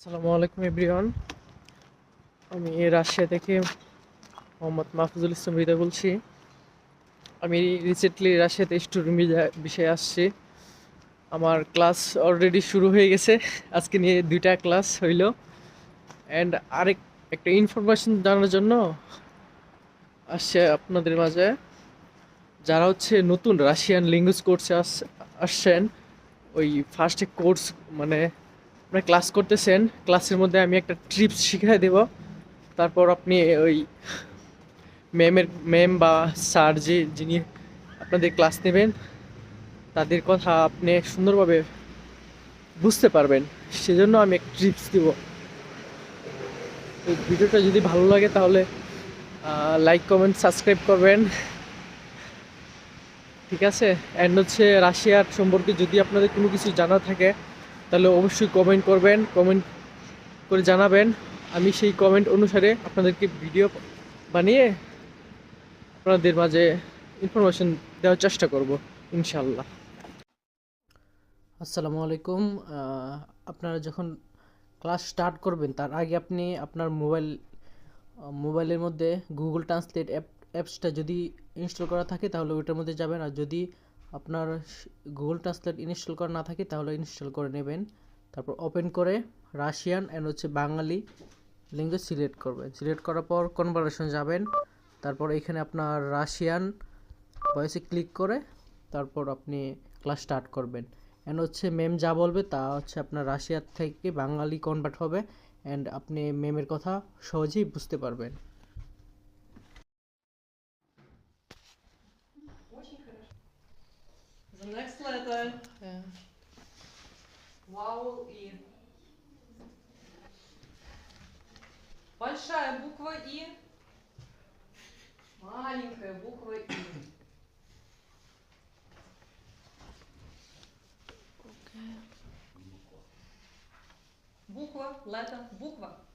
আসসালামু আলাইকুম, এভরিওয়ান। আমি রাশিয়া থেকে মোহাম্মদ মাহফুজুল ইসলাম হৃদা বলছি। আমি রিসেন্টলি রাশিয়াতে স্টুডেন্ট বিষয়ে আসছি। আমার ক্লাস অলরেডি শুরু হয়ে গেছে। আজকে নিয়ে দুইটা ক্লাস হইল। অ্যান্ড আরেক একটা ইনফরমেশন জানার জন্য আসছে আপনাদের মাঝে। যারা হচ্ছে নতুন রাশিয়ান ল্যাঙ্গুয়েজ কোর্সে আস, আসছেন, ওই ফার্স্টে কোর্স মানে আপনার ক্লাস করতেছেন ক্লাসের মধ্যে আমি একটা ট্রিপস শিখিয়ে দেব। তারপর আপনি ওই ম্যামের ম্যাম বা স্যার যে, যিনি আপনাদের ক্লাস নেবেন, তাদের কথা আপনি সুন্দরভাবে বুঝতে পারবেন। সেজন্য আমি একটা ট্রিপস দেব। তো ভিডিওটা যদি ভালো লাগে তাহলে লাইক কমেন্ট সাবস্ক্রাইব করবেন। ঠিক আছে? অ্যান্ড হচ্ছে রাশিয়ার সম্পর্কে যদি আপনাদের কোনো কিছু জানা থাকে তাহলে অবশ্যই কমেন্ট করবেন কমেন্ট করে জানাবেন। আমি সেই কমেন্ট অনুসারে আপনাদেরকে ভিডিও বানিয়ে আপনাদের মাঝে ইনফরমেশন দেওয়ার চেষ্টা করব ইনশাল্লাহ আসসালামু আলাইকুম। আপনারা যখন ক্লাস স্টার্ট করবেন, তার আগে আপনি আপনার মোবাইল মোবাইলের মধ্যে গুগল ট্রান্সলেট অ্যাপ অ্যাপসটা যদি ইনস্টল করা থাকে, তাহলে ওইটার মধ্যে যাবেন। আর যদি আপনার গুগল ট্রান্সলেট ইনস্টল করা না থাকে, তাহলে ইনস্টল করে নেবেন। তারপর ওপেন করে রাশিয়ান অ্যান্ড হচ্ছে বাঙালি ল্যাঙ্গুয়েজ সিলেক্ট করবেন। সিলেক্ট করার পর কনভারসেশন যাবেন। তারপর এখানে আপনার রাশিয়ান ভয়েসে ক্লিক করে, তারপর আপনি ক্লাস স্টার্ট করবেন। অ্যান্ড হচ্ছে ম্যাম যা বলবে তা হচ্ছে আপনার রাশিয়ার থেকে বাঙালি কনভার্ট হবে। অ্যান্ড আপনি ম্যামের কথা সহজেই বুঝতে পারবেন। The next letter vowel И. Большая буква И. Маленькая буква И. Буква, letter, буква.